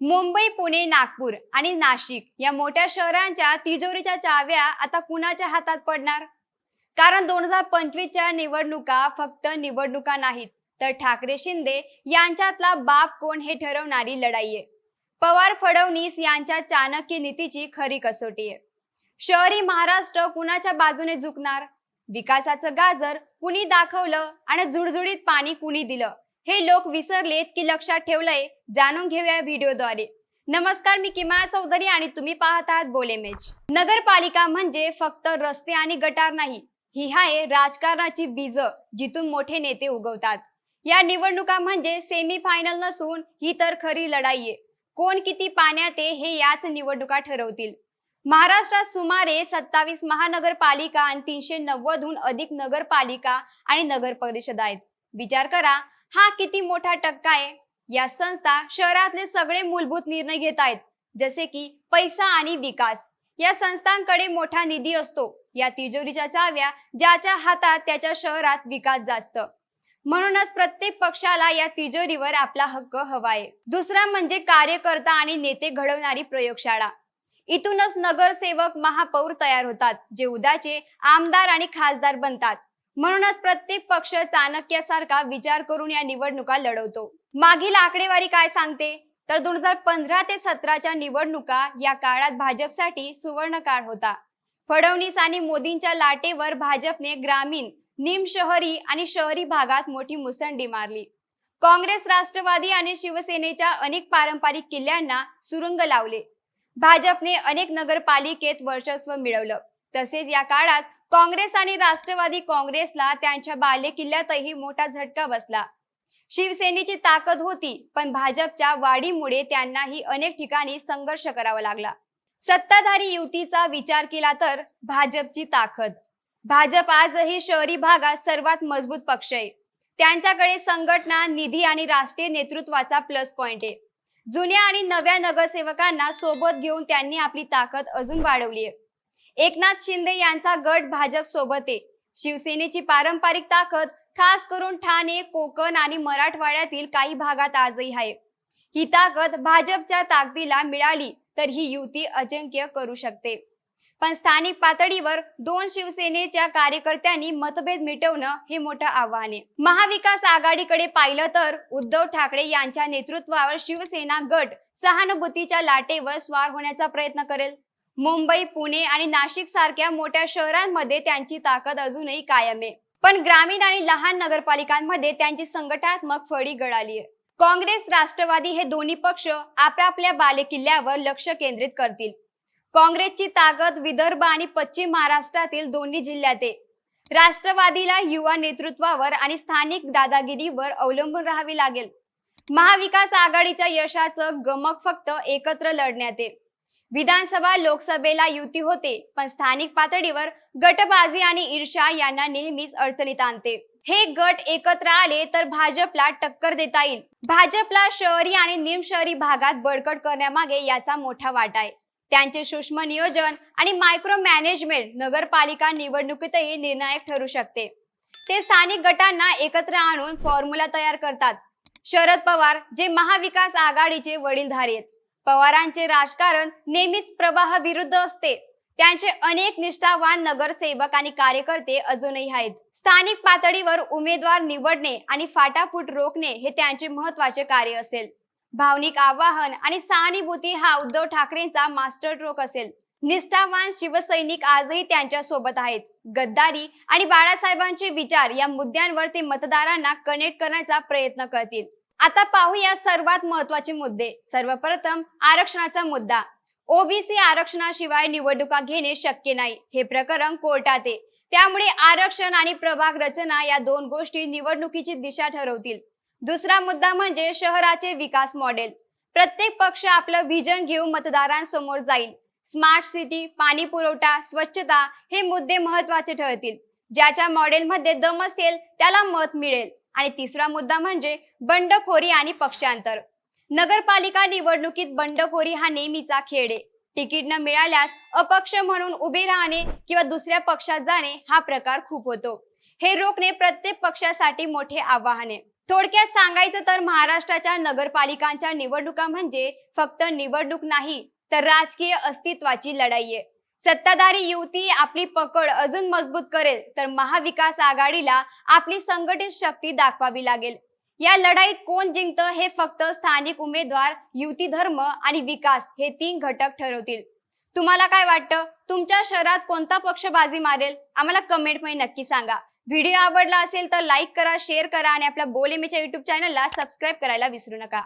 मुंबई पुणे नागपूर आणि नाशिक या मोठ्या शहरांच्या तिजोरीच्या चाव्या आता कुणाच्या हातात पडणार? कारण दोन हजार पंचवीसच्या निवडणुका फक्त निवडणुका नाहीत तर ठाकरे शिंदे यांच्यातला बाप कोण हे ठरवणारी लढाई आहे? पवार फडणवीस यांच्या चाणक्य नीतीची खरी कसोटी आहे. शहरी महाराष्ट्र कुणाच्या बाजूने झुकणार? विकासाचं गाजर कुणी दाखवलं आणि झुडझुडीत पाणी कुणी दिलं? हे लोक विसरलेत की लक्षात ठेवलंय जाणून घेऊया व्हिडिओद्वारे. नमस्कार मी किमा चौधरी आणि तुम्ही पाहत आहात बोलेमेज नगरपालिका म्हणजे फक्त रस्ते आणि गटार नाही ही आहे राजकारणाची बीज जिथून मोठे नेते उगवतात. या निवडणुका म्हणजे सेमी फायनल नसून ही तर खरी लढाई आहे. कोण किती पाण्यात आहे हे याच निवडणुका ठरवतील. महाराष्ट्रात सुमारे सत्तावीस महानगरपालिका आणि तीनशे नव्वदहून अधिक नगरपालिका आणि नगर परिषद आहेत. विचार करा हा किती मोठा टक्का आहे. या संस्था शहरातले सगळे मूलभूत निर्णय घेत आहेत. जसे की पैसा आणि विकास. या संस्थांकडे मोठा निधी असतो. या तिजोरीच्या चाव्या ज्याच्या हातात त्याच्या शहरात विकास जास्त. म्हणूनच प्रत्येक पक्षाला या तिजोरीवर आपला हक्क हवा आहे. दुसरा म्हणजे कार्यकर्ता आणि नेते घडवणारी प्रयोगशाळा. इथूनच नगरसेवक महापौर तयार होतात जे उद्याचे आमदार आणि खासदार बनतात. म्हणूनच प्रत्येक पक्ष चाणक्यासारखा विचार करून या निवडणुका लढवतो. मागील आकडेवारी काय सांगते? तर दोन हजार पंधरा ते सतराच्या निवडणुका या काळात भाजपसाठी सुवर्ण काळ होता. फडणवीस आणि मोदींच्या लाटेवर भाजपने ग्रामीण निम शहरी आणि शहरी भागात मोठी मुसंडी मारली. काँग्रेस राष्ट्रवादी आणि शिवसेनेच्या अनेक पारंपरिक किल्ल्यांना सुरुंग लावले. भाजपने अनेक नगरपालिकेत वर्चस्व मिळवलं. तसेच या काळात काँग्रेस आणि राष्ट्रवादी काँग्रेसला त्यांच्या बालेकिल्ल्यातही मोठा झटका बसला. शिवसेनेची ताकद होती पण भाजपच्या वाढीमुळे त्यांनाही अनेक ठिकाणी संघर्ष करावा लागला. सत्ताधारी युतीचा विचार केला तर भाजपची ताकद. भाजप आजही शहरी भागात सर्वात मजबूत पक्ष आहे. त्यांच्याकडे संघटना निधी आणि राष्ट्रीय नेतृत्वाचा प्लस पॉइंट आहे. जुन्या आणि नव्या नगरसेवकांना सोबत घेऊन त्यांनी आपली ताकद अजून वाढवली आहे. एकनाथ शिंदे यांचा गट भाजप सोबत आहे. शिवसेनेची पारंपरिक ताकद खास करून ठाणे कोकण आणि मराठवाड्यातील काही भागात आजही आहे. ही ताकद भाजपच्या ताकदीला मिळाली तर ही युती अजिंक्य करू शकते. पण स्थानिक पातळीवर दोन शिवसेनेच्या कार्यकर्त्यांनी मतभेद मिटवणं हे मोठं आव्हान आहे. महाविकास आघाडीकडे पाहिलं तर उद्धव ठाकरे यांच्या नेतृत्वावर शिवसेना गट सहानुभूतीच्या लाटेवर स्वार होण्याचा प्रयत्न करेल. मुंबई पुणे आणि नाशिक सारख्या मोठ्या शहरांमध्ये त्यांची ताकद अजूनही कायम आहे. पण ग्रामीण आणि लहान नगरपालिकांमध्ये त्यांची संघटनात्मक फळी गळाली आहे. काँग्रेस राष्ट्रवादी हे दोन्ही पक्ष आपापल्या बालेकिल्ल्यावर लक्ष केंद्रित करतील. काँग्रेसची ताकद विदर्भ आणि पश्चिम महाराष्ट्रातील दोन्ही जिल्ह्यात आहे. राष्ट्रवादीला युवा नेतृत्वावर आणि स्थानिक दादागिरीवर अवलंबून राहावी लागेल. महाविकास आघाडीच्या यशाचं गमक फक्त एकत्र लढण्यात आहे. विधानसभा लोकसभेला युती होते पण स्थानिक पातळीवर गटबाजी आणि ईर्षा यांना नेहमीच अडचणीत आणते. हे गट एकत्र आले तर भाजपला टक्कर देता येईल. भाजपला शहरी आणि निमशहरी भागात बळकट करण्यामागे याचा मोठा वाटा आहे. त्यांचे सूक्ष्म नियोजन आणि मायक्रो मॅनेजमेंट नगरपालिका निवडणुकीतही निर्णायक ठरू शकते. ते स्थानिक गटांना एकत्र आणून फॉर्म्युला तयार करतात. शरद पवार जे महाविकास आघाडीचे वडीलधारी आहेत. पवारांचे राजकारण नेहमीच प्रवाहा विरुद्ध असते. त्यांचे अनेक निष्ठावान नगरसेवक आणि कार्यकर्ते अजूनही आहेत. स्थानिक पातळीवर उमेदवार निवडणे आणि फाटाफूट रोखणे हे त्यांचे महत्त्वाचे कार्य असेल. भावनिक आवाहन आणि सहानुभूती हा उद्धव ठाकरेंचा मास्टर ट्रोक असेल. निष्ठावान शिवसैनिक आजही त्यांच्यासोबत आहेत. गद्दारी आणि बाळासाहेबांचे विचार या मुद्द्यांवर ते मतदारांना कनेक्ट करण्याचा प्रयत्न करतील. आता पाहूया सर्वात महत्त्वाचे मुद्दे. सर्वप्रथम आरक्षणाचा मुद्दा. ओबीसी आरक्षणाशिवाय निवडणुका घेणे शक्य नाही. हे प्रकरण कोर्टात आहे. त्यामुळे आरक्षण आणि प्रभाग रचना या दोन गोष्टी निवडणुकीची दिशा ठरवतील. दुसरा मुद्दा म्हणजे शहराचे विकास मॉडेल. प्रत्येक पक्ष आपलं व्हिजन घेऊन मतदारांसमोर जाईल. स्मार्ट सिटी पाणी पुरवठा स्वच्छता हे मुद्दे महत्त्वाचे ठरतील. ज्याच्या मॉडेलमध्ये दम असेल त्याला मत मिळेल. आणि तिसरा मुद्दा म्हणजे बंडखोरी आणि पक्षांतर. नगरपालिका निवडणुकीत बंडखोरी हा नेहमीचा खेळ आहे. तिकीट न मिळाल्यास अपक्ष म्हणून उभे राहणे किंवा दुसऱ्या पक्षात जाणे हा प्रकार खूप होतो. हे रोखणे प्रत्येक पक्षासाठी मोठे आव्हान आहे. थोडक्यात सांगायचं तर महाराष्ट्राच्या नगरपालिकांच्या निवडणुका म्हणजे फक्त निवडणूक नाही तर राजकीय अस्तित्वाची लढाई आहे. सत्ताधारी युती आपली पकड अजून मजबूत करेल तर महाविकास आघाडीला आपली संघटित शक्ती दाखवावी लागेल. या लढाईत कोण जिंकतं हे फक्त स्थानिक उमेदवार युती धर्म आणि विकास हे तीन घटक ठरवतील. तुम्हाला काय वाटतं? तुमच्या शहरात कोणता पक्ष बाजी मारेल? आम्हाला कमेंटमध्ये नक्की सांगा. व्हिडिओ आवडला असेल तर लाईक करा शेअर करा आणि आपल्या बोलेमीच्या युट्यूब चॅनलला सबस्क्राईब करायला विसरू नका.